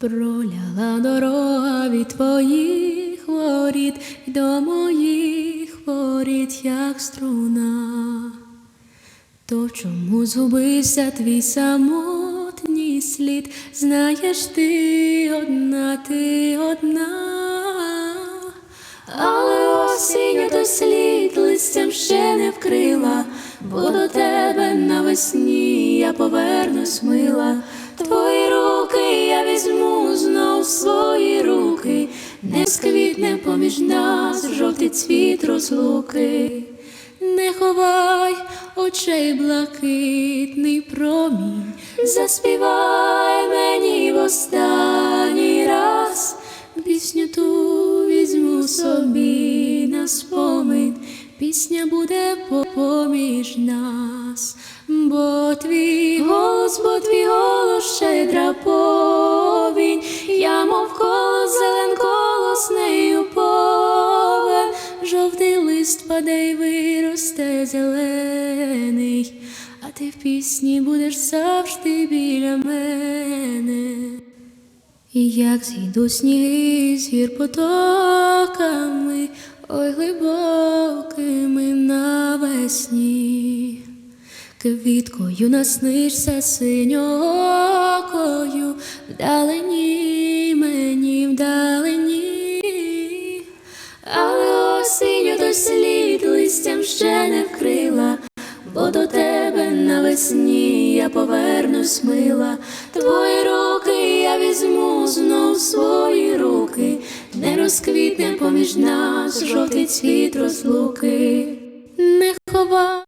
Проляла дорога від твоїх воріт й до моїх воріт, як струна. То чому згубився твій самотній слід? Знаєш, ти одна, ти одна, але осінню той слід листям ще не вкрила, бо до тебе навесні я повернусь мила. Твої руки я візьму знов свої руки, не сквітне поміж нас жовтий цвіт розлуки. Не ховай очей блакитний промінь, заспівай мені в останній раз, пісню ту візьму собі на спомин, пісня буде поміж нас, бо твій голос, бо твій голос щедра повінь, жовтий лист паде й виросте зелений, а ти в пісні будеш завжди біля мене. І як зійду сніги з гір потоками, ой глибокими навесні, квіткою наснишся синьокою, вдалині мені слід листям ще не вкрила. Бо до тебе навесні я повернусь мила, твої роки я візьму знов свої руки, не розквітне поміж нас жовтий цвіт розлуки. Не